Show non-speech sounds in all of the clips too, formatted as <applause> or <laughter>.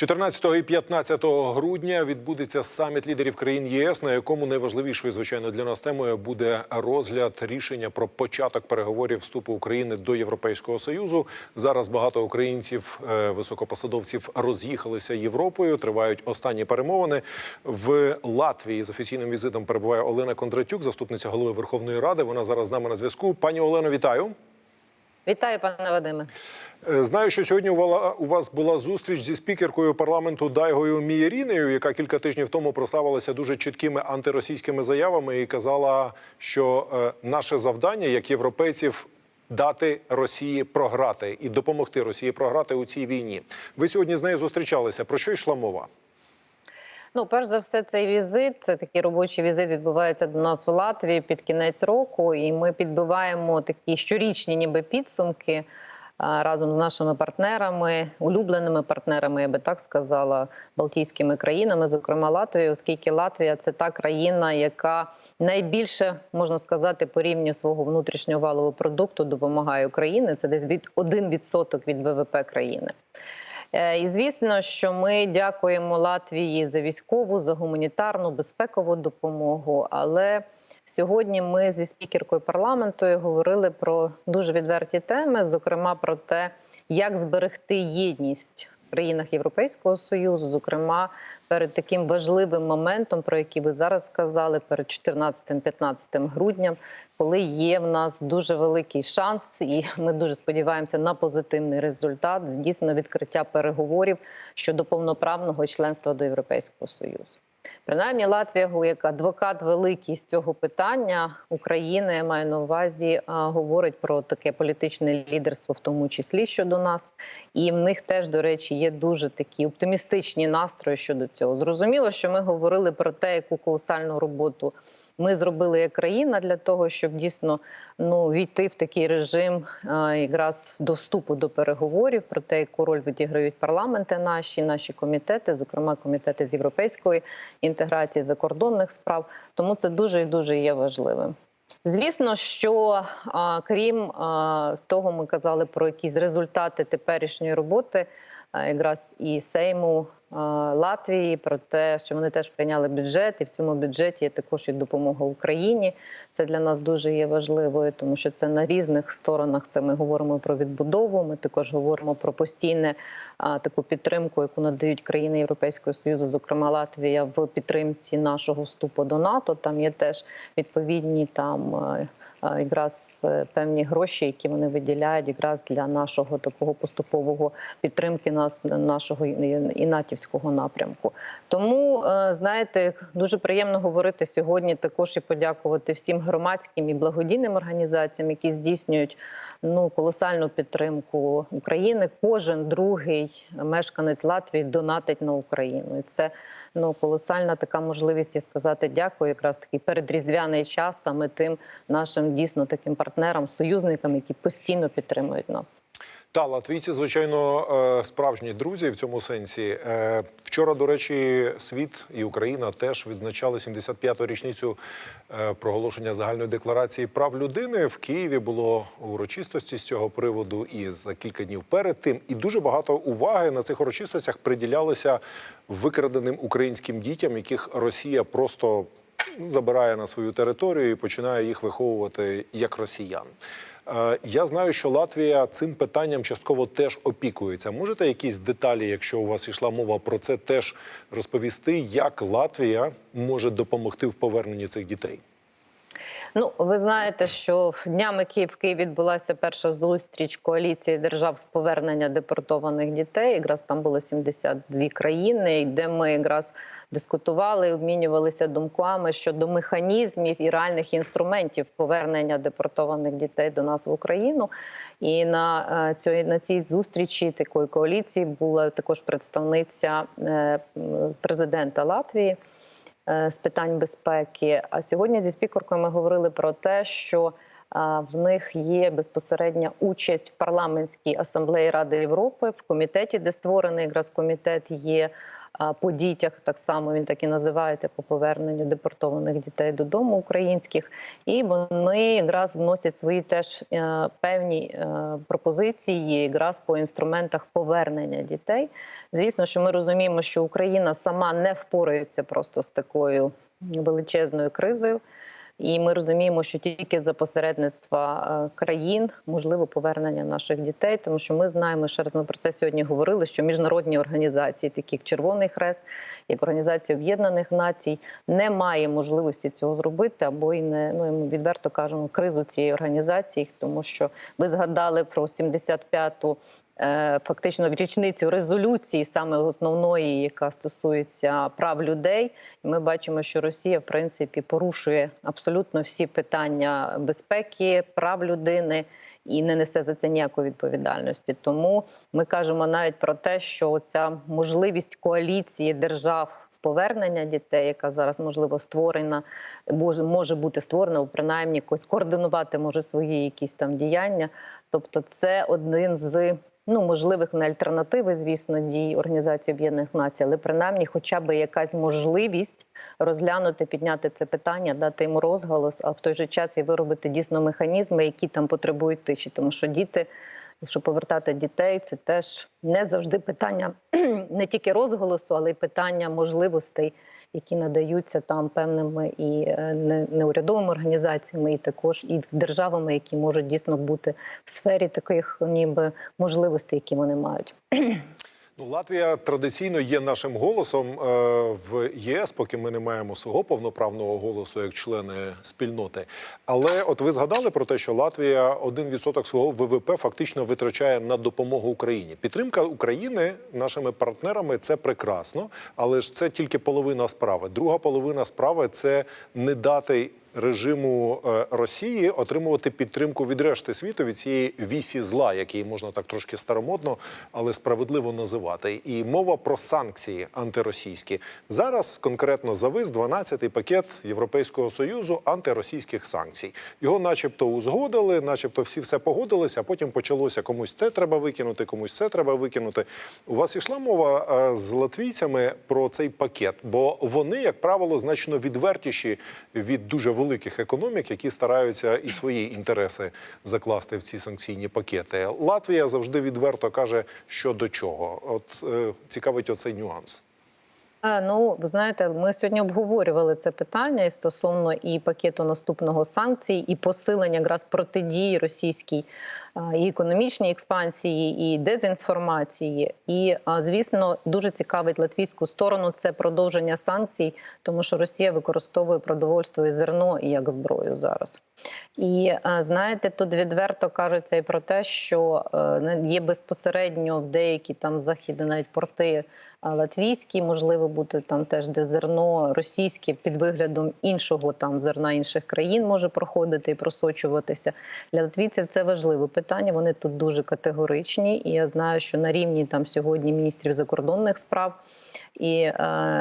14 і 15 грудня відбудеться саміт лідерів країн ЄС, на якому найважливішою, звичайно, для нас темою буде розгляд рішення про початок переговорів вступу України до Європейського союзу. Зараз багато українців, е, високопосадовців роз'їхалися Європою. Тривають останні перемовини в Латвії. З офіційним візитом перебуває Олена Кондратюк, заступниця голови Верховної Ради. Вона зараз з нами на зв'язку. Пані Олено, вітаю. Вітаю, пане Вадиме. Е, Знаю, що сьогодні у вас була зустріч зі спікеркою парламенту Дайгою Мієрінею, яка кілька тижнів тому прославилася дуже чіткими антиросійськими заявами і казала, що е, наше завдання як європейців. Дати Росії програти і допомогти Росії програти у цій війні. Ви сьогодні з нею зустрічалися. Про що йшла мова? Ну, перш за все, цей візит, це такий робочий візит, відбувається до нас в Латвії під кінець року, і ми підбиваємо такі щорічні, ніби підсумки разом з нашими партнерами, улюбленими партнерами, я би так сказала, Балтійськими країнами, зокрема Латвією, оскільки Латвія це та країна, яка найбільше можна сказати по рівню свого внутрішнього валового продукту допомагає Україні. Це десь від 1% від ВВП країни. Е, І звісно, що ми дякуємо Латвії за військову, за гуманітарну, безпекову допомогу. Але сьогодні ми зі спікеркою парламенту говорили про дуже відверті теми, зокрема про те, як зберегти єдність країнах Європейського союзу, зокрема перед таким важливим моментом, про який ви зараз сказали, перед 14-15 грудням, коли є в нас дуже великий шанс, і ми дуже сподіваємося на позитивний результат дійсно відкриття переговорів щодо повноправного членства до Європейського союзу. Принаймні, Латвія, як адвокат великий з цього питання України, я маю на увазі, говорить про таке політичне лідерство, в тому числі щодо нас. І в них теж, до речі, є дуже такі оптимістичні настрої щодо цього. Зрозуміло, що ми говорили про те, яку колосальну роботу ми зробили як країна для того, щоб дійсно ну війти в такий режим а, якраз доступу до переговорів про те, яку роль відіграють парламенти наші, наші комітети, зокрема комітети з європейської інтеграції закордонних справ. Тому це дуже і дуже є важливим. Звісно, що а, крім а, того, ми казали про якісь результати теперішньої роботи, якраз і Сейму Латвії, про те, що вони теж прийняли бюджет, і в цьому бюджеті є також і допомога Україні. Це для нас дуже є важливою, тому що це на різних сторонах. Це ми говоримо про відбудову. Ми також говоримо про постійне а, таку підтримку, яку надають країни Європейського союзу, зокрема Латвія, в підтримці нашого вступу до НАТО. Там є теж відповідні там. Якраз е, певні гроші, які вони виділяють, якраз для нашого такого поступового підтримки нас нашого і натівського напрямку. Тому е, знаєте, дуже приємно говорити сьогодні. Також і подякувати всім громадським і благодійним організаціям, які здійснюють ну колосальну підтримку України. Кожен другий мешканець Латвії донатить на Україну, і це ну колосальна така можливість і сказати дякую. Якраз такий передріздвяний час саме тим нашим дійсно таким партнерам, союзникам, які постійно підтримують нас. Та латвійці, звичайно, е, справжні друзі в цьому сенсі. Е, Вчора, до речі, світ і Україна теж відзначали 75-ту річницю е, проголошення загальної декларації прав людини. В Києві було урочистості з цього приводу і за кілька днів перед тим. І дуже багато уваги на цих урочистостях приділялося викраденим українським дітям, яких Росія просто забирає на свою територію і починає їх виховувати як росіян. Е, Я знаю, що Латвія цим питанням частково теж опікується. Можете якісь деталі, якщо у вас йшла мова про це, теж розповісти, як Латвія може допомогти в поверненні цих дітей? Ну, ви знаєте, що днями Київ Києві відбулася перша зустріч коаліції держав з повернення депортованих дітей. Якраз там було 72 країни, де ми якраз дискутували, обмінювалися думками щодо механізмів і реальних інструментів повернення депортованих дітей до нас в Україну. І на е, цій на цій зустрічі такої коаліції була також представниця е, президента Латвії з питань безпеки. А сьогодні зі спікеркою ми говорили про те, що В них є безпосередня участь в парламентській асамблеї Ради Європи в комітеті, де створений якраз комітет є по дітях. Так само він так і називається по поверненню депортованих дітей додому українських. І вони якраз вносять свої теж е, певні е, пропозиції якраз по інструментах повернення дітей. Звісно, що ми розуміємо, що Україна сама не впорається просто з такою величезною кризою. І ми розуміємо, що тільки за посередництва е, країн можливо повернення наших дітей, тому що ми знаємо, ще раз ми про це сьогодні говорили. Що міжнародні організації, такі як Червоний Хрест, як Організація Об'єднаних Націй, не має можливості цього зробити, або й не ну ми відверто кажемо кризу цієї організації, тому що ви згадали про 75-ту е, фактично річницю резолюції, саме основної, яка стосується прав людей. Ми бачимо, що Росія в принципі порушує абсолютно всі питання безпеки, прав людини і не несе за це ніякої відповідальності. Тому ми кажемо навіть про те, що ця можливість коаліції держав з повернення дітей, яка зараз можливо створена, може бути створена, принаймні якось координувати може свої якісь там діяння. Тобто, це один з ну можливих не альтернативи, звісно, дій Організації Об'єднаних Націй, але принаймні, хоча б якась можливість розглянути, підняти це питання, дати йому розголос, а в той же час і виробити дійсно механізми, які там потребують тиші, тому що діти. Якщо повертати дітей, це теж не завжди питання <clears throat> не тільки розголосу, але й питання можливостей, які надаються там певними і е, не- неурядовими організаціями, і також і державами, які можуть дійсно бути в сфері таких ніби можливостей, які вони мають. <clears throat> Ну, Латвія традиційно є нашим голосом е, в ЄС, поки ми не маємо свого повноправного голосу як члени спільноти. Але от ви згадали про те, що Латвія 1% свого ВВП фактично витрачає на допомогу Україні. Підтримка України нашими партнерами це прекрасно, але ж це тільки половина справи. Друга половина справи це не дати режиму е, Росії отримувати підтримку від решти світу від цієї вісі зла, який можна так трошки старомодно, але справедливо називати. І мова про санкції антиросійські зараз конкретно завис 12-й пакет Європейського союзу антиросійських санкцій. Його, начебто, узгодили, начебто, всі все погодилися. А потім почалося комусь те треба викинути, комусь це треба викинути. У вас ішла мова е, з латвійцями про цей пакет, бо вони, як правило, значно відвертіші від дуже великих економік, які стараються і свої інтереси закласти в ці санкційні пакети. Латвія завжди відверто каже, що до чого. От е, цікавить оцей нюанс. Ну, ви знаєте, ми сьогодні обговорювали це питання і стосовно і пакету наступного санкцій, і посилення якраз протидії російській і економічній експансії, і дезінформації. І звісно, дуже цікавить латвійську сторону це продовження санкцій, тому що Росія використовує продовольство і зерно як зброю зараз. І знаєте, тут відверто кажеться і про те, що є безпосередньо в деякі там західні навіть порти латвійські, можливо, бути там теж де зерно російське під виглядом іншого там зерна інших країн може проходити і просочуватися. Для латвійців це важливе питання. Вони тут дуже категоричні. І я знаю, що на рівні там сьогодні міністрів закордонних справ і е,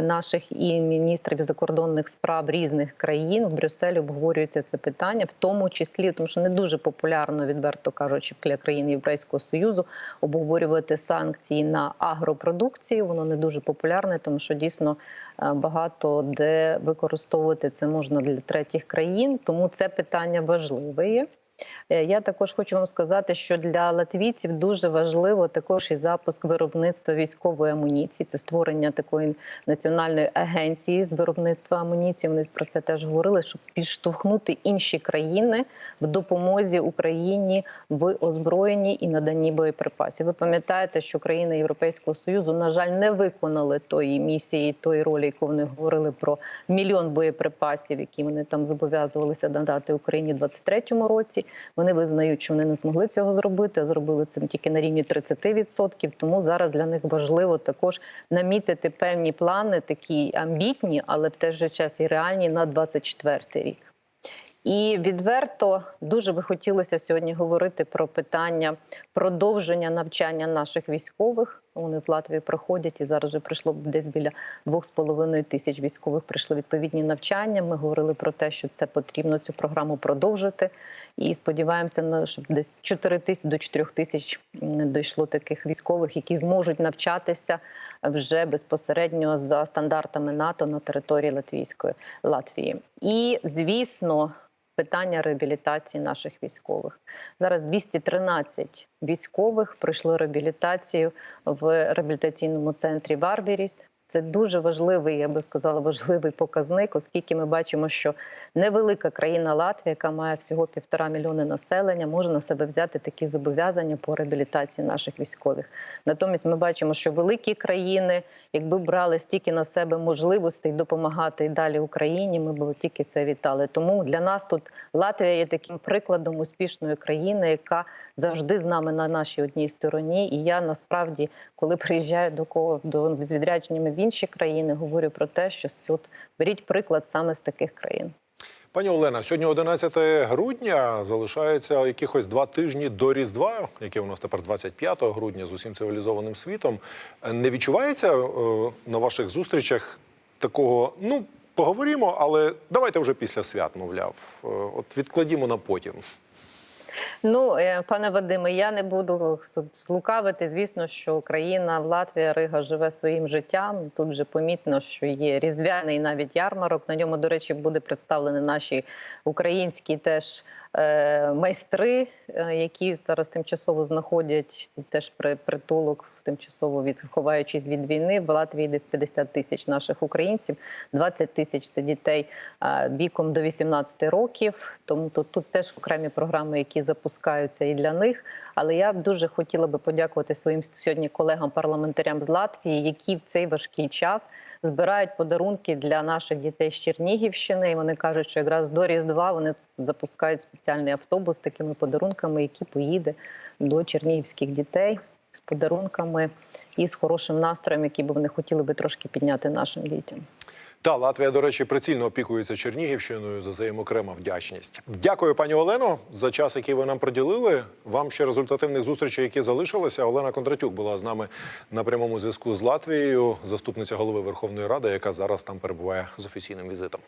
наших і міністрів закордонних справ різних країн в Брюсселі обговорюється це питання, в тому числі, тому що не дуже популярно, відверто кажучи, для країн Європейського союзу обговорювати санкції на агропродукцію. Воно не дуже популярне, тому що дійсно е, багато де використовувати це можна для третіх країн. Тому це питання важливе. є. Е, Я також хочу вам сказати, що для латвійців дуже важливо також і запуск виробництва військової амуніції. Це створення такої національної агенції з виробництва амуніції. Вони про це теж говорили, щоб підштовхнути інші країни в допомозі Україні в озброєнні і наданні боєприпасів. Ви пам'ятаєте, що країни Європейського союзу на жаль не виконали тої місії, тої ролі, яку вони говорили про мільйон боєприпасів, які вони там зобов'язувалися надати Україні в 23-му році. Вони визнають, що вони не змогли цього зробити, зробили це тільки на рівні 30%. Тому зараз для них важливо також намітити певні плани, такі амбітні, але в той же час і реальні на 24 рік. І відверто дуже би хотілося сьогодні говорити про питання продовження навчання наших військових. Вони в Латвії проходять, і зараз вже прийшло десь біля 2,5 тисяч військових. Прийшли відповідні навчання. Ми говорили про те, що це потрібно цю програму продовжити. І сподіваємося, на щоб десь 4 тисячі до 4 тисяч дійшло таких військових, які зможуть навчатися вже безпосередньо за стандартами НАТО на території Латвійської Латвії. І звісно. Питання реабілітації наших військових зараз 213 військових пройшли реабілітацію в реабілітаційному центрі Варбіріс. Це дуже важливий, я би сказала, важливий показник, оскільки ми бачимо, що невелика країна Латвія, яка має всього півтора мільйони населення, може на себе взяти такі зобов'язання по реабілітації наших військових. Натомість ми бачимо, що великі країни, якби брали стільки на себе можливостей допомагати і далі Україні, ми б тільки це вітали. Тому для нас тут Латвія є таким прикладом успішної країни, яка завжди з нами на нашій одній стороні. І я насправді, коли приїжджаю до кого до з відрядженнями в інші країни, говорю про те, що от беріть приклад саме з таких країн. Пані Олена, сьогодні 11 грудня залишається якихось два тижні до Різдва, яке у нас тепер 25 грудня з усім цивілізованим світом. Не відчувається е, на ваших зустрічах такого, ну, поговоримо, але давайте вже після свят, мовляв. Е, От відкладімо на потім. Ну, е, пане Вадиме, я не буду тут. Звісно, що Україна, Латвія, Рига живе своїм життям. Тут вже помітно, що є різдвяний навіть ярмарок. На ньому, до речі, буде представлені наші українські теж майстри, е, які зараз тимчасово знаходять теж при притулок, тимчасово від ховаючись від війни. В Латвії десь 50 тисяч наших українців, 20 тисяч це дітей е, віком до 18 років. Тому тут, тут теж окремі програми, які запускаються і для них. Але я дуже хотіла би подякувати своїм сьогодні колегам-парламентарям з Латвії, які в цей важкий час збирають подарунки для наших дітей з Чернігівщини. І вони кажуть, що якраз до Різдва вони запускають спеціальний автобус з такими подарунками, який поїде до чернігівських дітей з подарунками і з хорошим настроєм, який би вони хотіли би трошки підняти нашим дітям. Та Латвія, до речі, прицільно опікується Чернігівщиною. За це окрема вдячність. Дякую, пані Олено, за час, який ви нам приділили. Вам ще результативних зустрічей, які залишилися. Олена Кондратюк була з нами на прямому зв'язку з Латвією, заступниця голови Верховної Ради, яка зараз там перебуває з офіційним візитом.